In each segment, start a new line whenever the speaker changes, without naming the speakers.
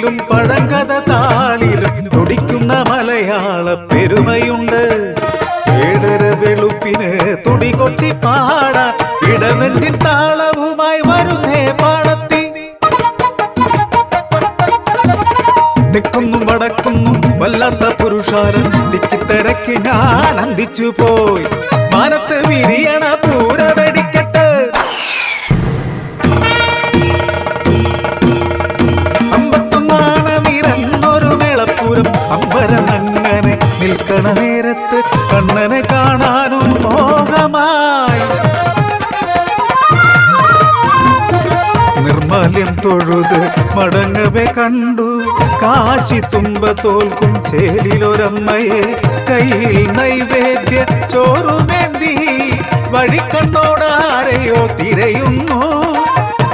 പാട്ടിലും പഴങ്കഥ താളിലും തുടിക്കുന്ന മലയാള പെരുമയുണ്ട്. ഏഴര വെളുപ്പിന് തുടികൊട്ടി പാടാൻ ഇടനെഞ്ചിൻ താളവുമായി വരുന്നേ പാടത്തി. തെക്കുന്നും വടക്കുന്നും വല്ലാത്ത പുരുഷാരം തിക്കിത്തിരക്കി ഞാൻ അന്തിച്ചു പോയി. മാനത്ത് വിരിയണ പൂര നേരത്ത് കണ്ണനെ കാണാനും മോഹമായി. നിർമാല്യം തൊഴുത് മടങ്ങവേ കണ്ടു. കാശി തുമ്പ തോൽക്കും ചേലിലൊരമ്മയെ കയ്യിൽ നൈവേദ്യ ചോറുമേന്തി വഴിക്കണ്ണോടാരെയോ തിരയുന്നു.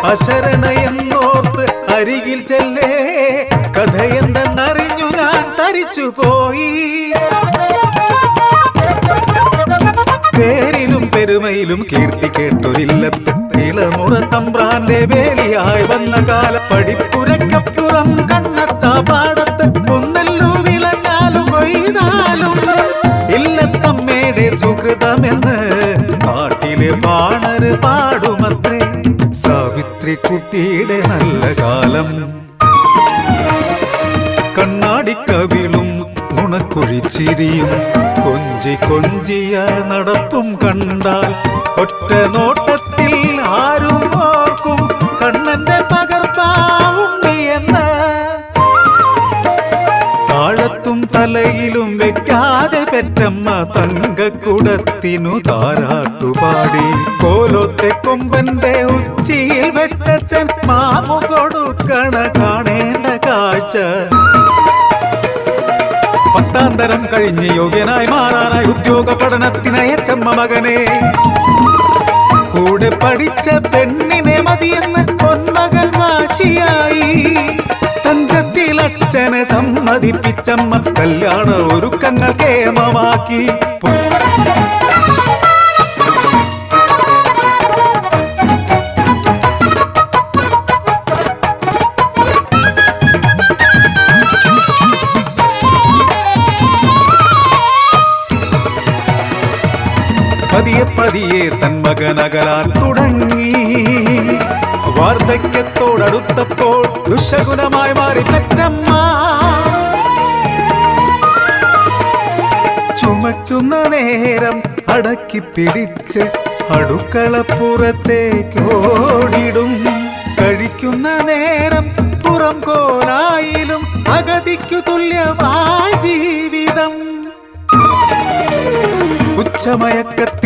അശരണയെന്നോർത്ത് അരികിൽ ചെല്ലേ. കഥയെന്തെന്നറിഞ്ഞു ഞാൻ തരിച്ചു പോയി പെരുമയിലും കീർത്തി കേട്ടൊരില്ലത്ത് ഇളമുറ തമ്പ്രാന്റെ വേളിയായി വന്ന കാല പടിപ്പുരക്കപ്പുറം കണ്ണത്ത പാടത്ത് ഒന്നല്ലു വിളഞ്ഞാലും കൊയ്താലും ഇല്ലത്തമ്മയുടെ സുഹൃതമെന്ന് പാട്ടിൽ പാണര് പാടുമത്രേ. സാവിത്രി കുട്ടിയുടെ നല്ല കാലം. കണ്ണാടിക്കവിളും നുണക്കുഴിച്ചിരിയും കൊഞ്ചി കൊഞ്ചിയ നടപ്പും കണ്ടാൽ ഒറ്റ നോട്ടത്തിൽ ആരും ഓർക്കും കണ്ണന്റെ പകർപ്പാവുണ്ടി എന്ന്. താഴത്തും തലയിലും വെക്കാതെ പെറ്റമ്മ തങ്കക്കുടത്തിനു താരാട്ടുപാടി. കോലോത്തെ കൊമ്പന്റെ ഉച്ചിയിൽ വെച്ചച്ഛൻ മാമു കൊടുക്കണ കാണേണ്ട കാഴ്ച. പത്താം തരം കഴിഞ്ഞ് യോഗ്യനായി മാറാനായി ഉദ്യോഗ പഠനത്തിനയച്ചമ്മ മകനെ. കൂടെ പഠിച്ച പെണ്ണിനെ മതിയെന്ന് പൊന്മകൻ വാശിയായി. തഞ്ചത്തിൽ അച്ഛനെ സമ്മതിപ്പിച്ചമ്മ കല്യാണ ഒരുക്കങ്ങൾ കേമമാക്കി. പതിയെ തൻ മകനകലാൻ തുടങ്ങി. വാർദ്ധക്യത്തോടടുത്തപ്പോൾ ദുഷഗുണമായി മാറി പെറ്റമ്മ. ചുമക്കുന്ന നേരം അടക്കി പിടിച്ച് അടുക്കളപ്പുറത്തേക്കോടിടും കഴിക്കുന്ന നേരം പുറം കോലായിലും അഗതിക്കു തുല്യമായ ജീവിതം.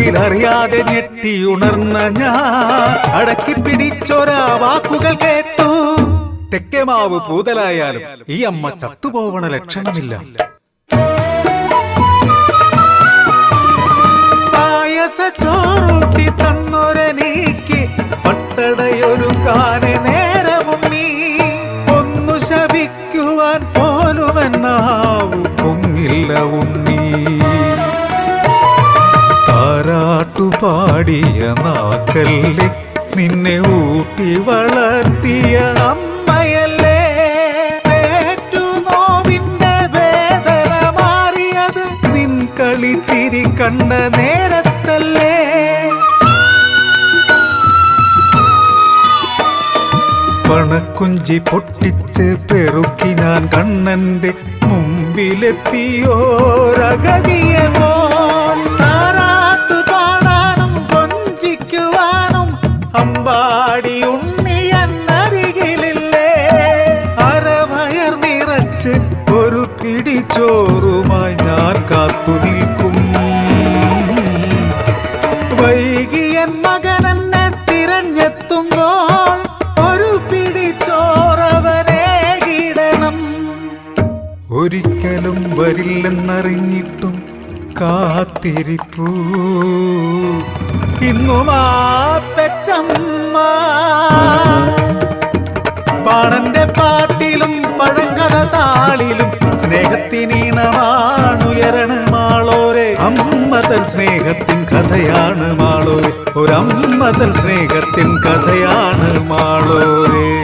ഉച്ചമയക്കത്തിൽ അറിയാതെ ഞെട്ടി ഉണർന്ന ഞാൻ അടക്കി പിടിച്ചൊരാ വാക്കുകൾ കേട്ടു. തെക്കേമാവ് പൂതലായാലും ഈ അമ്മ ചത്തുപോവണ ലക്ഷണമില്ല. പായസ ചോറൂട്ടി താരാട്ടുപാടിയ നാക്കല്ലേ നിന്നെ ഊട്ടി വളർത്തിയ അമ്മയല്ലേ? നോവിന്റെ വേദന മാറിയത് നിൻ കളിച്ചിരി കണ്ട നേരത്തല്ലേ? പണക്കുഞ്ചി പൊട്ടിച്ച് പെറുക്കി ഞാൻ കണ്ണന്റെ മുമ്പിലെത്തിയോരഗതിയെ പോൽ നിറച്ച് ഒരു പിടിച്ചോറുമായി ഞാൻ കാത്തു നിൽക്കും. വൈകിയൻ എന്നെ തിരഞ്ഞെത്തുമ്പോൾ ഒരു പിടിച്ചോറവരെ കിടണം ഒരിക്കലും വരില്ലെന്നറിഞ്ഞിട്ടും കാത്തിരിപ്പൂ. ഇന്നും ആ പെറ്റമ്മ. പാണന്റെ പാട്ടിലും പഴങ്കഥ താളിലും സ്നേഹത്തിനീണമാണുയരണ മാളോരെ. അമ്മതൻ സ്നേഹത്തിൻ കഥയാണ് മാളോരെ. ഒരമ്മതൻ സ്നേഹത്തിൻ കഥയാണ് മാളോരെ.